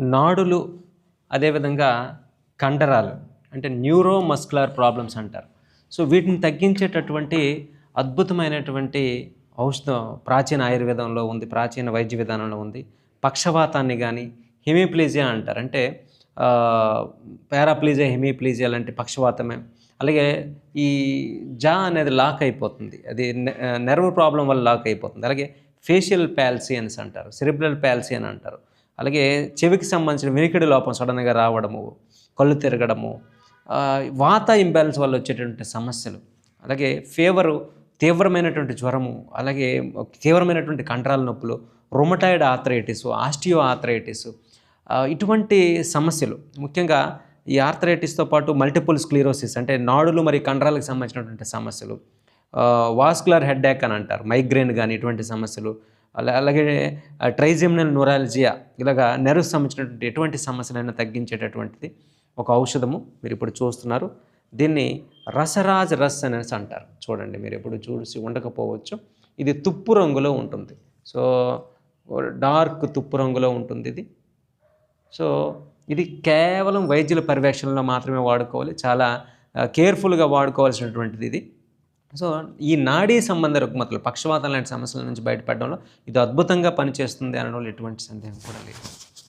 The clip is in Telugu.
నాడులు అదేవిధంగా కండరాలు అంటే న్యూరోమస్కులర్ ప్రాబ్లమ్స్ అంటారు. సో వీటిని తగ్గించేటటువంటి అద్భుతమైనటువంటి ఔషధం ప్రాచీన ఆయుర్వేదంలో ఉంది ప్రాచీన వైద్య విధానంలో ఉంది. పక్షవాతాన్ని కానీ హెమిప్లీజియా అంటారు. అంటే పారాప్లీజియా హెమిప్లీజియా లాంటి పక్షవాతమే. అలాగే ఈ జా అనేది లాక్ అయిపోతుంది. అది నెర్వ్ ప్రాబ్లం వల్ల లాక్ అయిపోతుంది. అలాగే ఫేషియల్ ప్యాల్సియన్స్ అంటారు సెరిబ్రల్ ప్యాల్సియన్ అని అంటారు. అలాగే చెవికి సంబంధించిన వినికిడి లోపం సడన్గా రావడము కళ్ళు తిరగడము వాత ఇంబ్యాలెన్స్ వల్ల వచ్చేటువంటి సమస్యలు అలాగే ఫీవరు తీవ్రమైనటువంటి జ్వరము అలాగే తీవ్రమైనటువంటి కండరాల నొప్పులు రొమటాయిడ్ ఆథరైటిస్ ఆస్టియో ఆథరైటిస్ ఇటువంటి సమస్యలు. ముఖ్యంగా ఈ ఆర్థరైటిస్తో పాటు మల్టిపుల్ స్క్లీరోసిస్ అంటే నాడులు మరియు కండరాలకు సంబంధించినటువంటి సమస్యలు వాస్కులర్ హెడ్ఏక్ అని అంటారు మైగ్రేన్ కానీ ఇటువంటి సమస్యలు అలా అలాగే ట్రైజెమినల్ న్యూరాలజియా ఇలాగా నెర్వ్ సంబంధించినటువంటి ఎటువంటి సమస్యలైనా తగ్గించేటటువంటిది ఒక ఔషధము మీరు ఇప్పుడు చూస్తున్నారు. దీన్ని రసరాజ్ రస్ అనేసి అంటారు. చూడండి మీరు ఎప్పుడు చూసి ఉండకపోవచ్చు. ఇది తుప్పు రంగులో ఉంటుంది. సో డార్క్ తుప్పు రంగులో ఉంటుంది ఇది. సో ఇది కేవలం వైద్యుల పర్యవేక్షణలో మాత్రమే వాడుకోవాలి. చాలా కేర్ఫుల్గా వాడుకోవాల్సినటువంటిది ఇది. సో ఈ నాడీ సంబంధ రుగ్మతలు పక్షవాతం లాంటి సమస్యల నుంచి బయటపడడంలో ఇది అద్భుతంగా పనిచేస్తుంది అనడంలో ఎటువంటి సందేహం కూడా లేదు.